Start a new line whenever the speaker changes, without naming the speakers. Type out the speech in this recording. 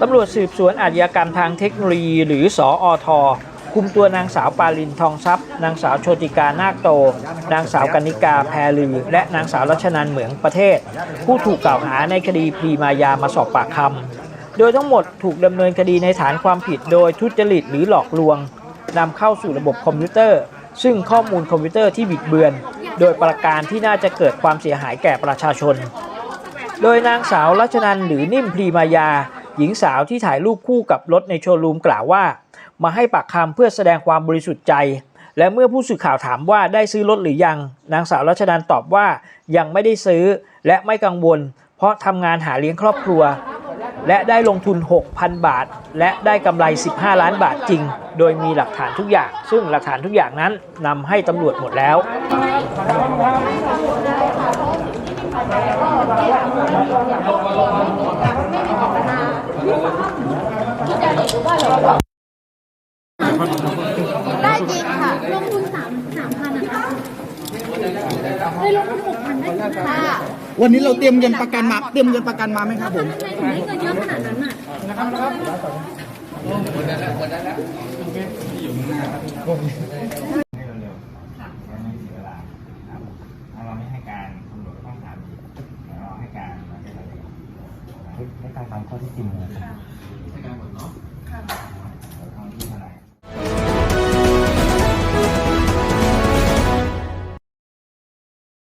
ตำรวจสืบสวนอาชญากรรมทางเทคโนโลยีหรือสออทคุมตัวนางสาวปาลินทองทรัพย์ นางสาวโชติกานาคโต นางสาวกนิกาแพรลือ และนางสาวรัชนันเหมืองประเทศ ผู้ถูกกล่าวหาในคดีพรีมายามาสอบปากคำโดยทั้งหมดถูกดำเนินคดีในฐานความผิดโดยทุจริตหรือหลอกลวงนำเข้าสู่ระบบคอมพิวเตอร์ ซึ่งข้อมูลคอมพิวเตอร์ที่บิดเบือน โดยประการที่น่าจะเกิดความเสียหายแก่ประชาชน โดยนางสาวรัชนันหรือนิ่มพรีมายา หญิงสาวที่ถ่ายรูปคู่กับรถในโชว์รูมกล่าวว่า มาให้ปากคำเพื่อแสดงความบริสุทธิ์ใจ และเมื่อผู้สื่อข่าวถามว่าได้ซื้อรถหรือยัง นางสาวรัชนันตอบว่ายังไม่ได้ซื้อและไม่กังวล เพราะทำงานหาเลี้ยงครอบครัว และได้ลงทุน 6,000 บาท และได้กำไร 15 ล้านบาทจริง โดยมีหลักฐานทุกอย่าง ซึ่งหลักฐานทุกอย่างนั้นนำให้ตำรวจหมดแล้ว
ได้จริงค่ะ ลงทุนสามสามพันนะคะเลยลงทุนหกพันได้จริงค่ะ
วันนี้เราเตรียมเงินประกันมาเตรียมเงินประกันมาไหมครับผม
ทำไมถึงได้เงินเยอะขนาดนั้นอะ
ให้เร็วๆแล้วไม่เสียเวลาครับถ้าเราไม่ให้การตำรวจก็ต้องถามอีกแต่เราให้การเราจะอะไร ให้การตามข้อที่จริงนะครับให้การหมดเนาะ ค่ะท้องที่เท่าไหร่